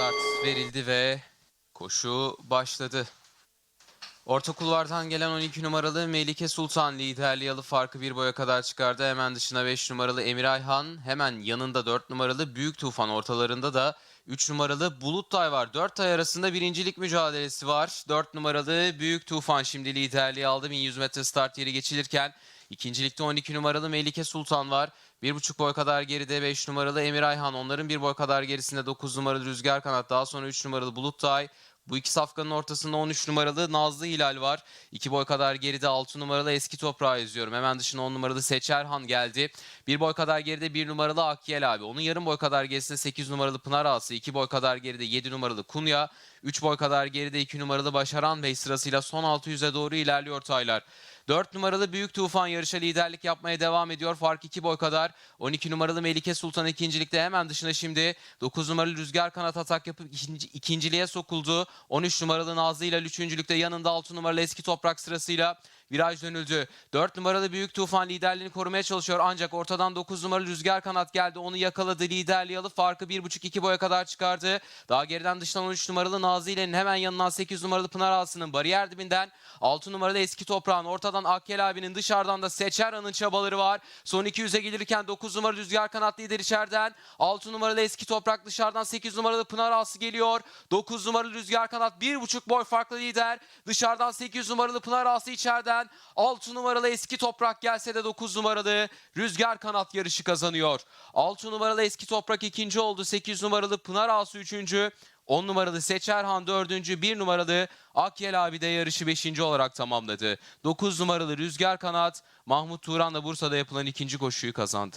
Start verildi ve koşu başladı. Orta kulvardan gelen 12 numaralı Melike Sultan liderliği alıp farkı bir boya kadar çıkardı. Hemen dışına 5 numaralı Emir Ayhan, hemen yanında 4 numaralı Büyük Tufan ortalarında da 3 numaralı Buluttay var. 4 tay arasında birincilik mücadelesi var. 4 numaralı Büyük Tufan şimdi liderliği aldı. 1100 metre start yeri geçilirken ikincilikte 12 numaralı Melike Sultan var. 1,5 boy kadar geride 5 numaralı Emir Ayhan. Onların 1 boy kadar gerisinde 9 numaralı Rüzgar Kanat. Daha sonra 3 numaralı Buluttay. Bu iki safkanın ortasında 13 numaralı Nazlı Hilal var. 2 boy kadar geride 6 numaralı Eski Toprağı izliyorum. Hemen dışına 10 numaralı Seçerhan geldi. 1 boy kadar geride 1 numaralı Akyel abi. Onun yarım boy kadar gerisinde 8 numaralı Pınar Ağası. 2 boy kadar geride 7 numaralı Kunya. 3 boy kadar geride 2 numaralı Başaran Bey sırasıyla son 600'e doğru ilerliyor taylar. 4 numaralı Büyük Tufan yarışa liderlik yapmaya devam ediyor. Fark 2 boy kadar. 12 numaralı Melike Sultan ikincilikte hemen dışına şimdi 9 numaralı Rüzgar Kanat atak yapıp ikinci, ikinciliğe sokuldu. 13 numaralı Nazlı ile üçüncülükte yanında 6 numaralı Eski Toprak sırasıyla viraj dönüldü. 4 numaralı Büyük Tufan liderliğini korumaya çalışıyor ancak ortadan 9 numaralı Rüzgar Kanat geldi. Onu yakaladı liderliği alıp farkı 1,5-2 boya kadar çıkardı. Daha geriden dıştan 13 numaralı Nazlı ile'nin hemen yanından 8 numaralı Pınar Ağası'nın bariyer dibinden 6 numaralı Eski Toprağın ortadan Akkel abinin dışarıdan da Seçerhan'ın çabaları var. Son 200'e gelirken 9 numaralı Rüzgar Kanat lider içeriden. 6 numaralı Eski Toprak dışarıdan 8 numaralı Pınar Ağası geliyor. 9 numaralı Rüzgar Kanat 1,5 boy farklı lider. Dışarıdan 8 numaralı Pınar Ağası içeriden. 6 numaralı Eski Toprak gelse de 9 numaralı Rüzgar Kanat yarışı kazanıyor. 6 numaralı Eski Toprak ikinci oldu. 8 numaralı Pınar Ağası üçüncü. 10 numaralı Seçerhan dördüncü, 1 numaralı Akyel abi de yarışı 5. olarak tamamladı. 9 numaralı Rüzgar Kanat, Mahmut Turan da Bursa'da yapılan ikinci koşuyu kazandı.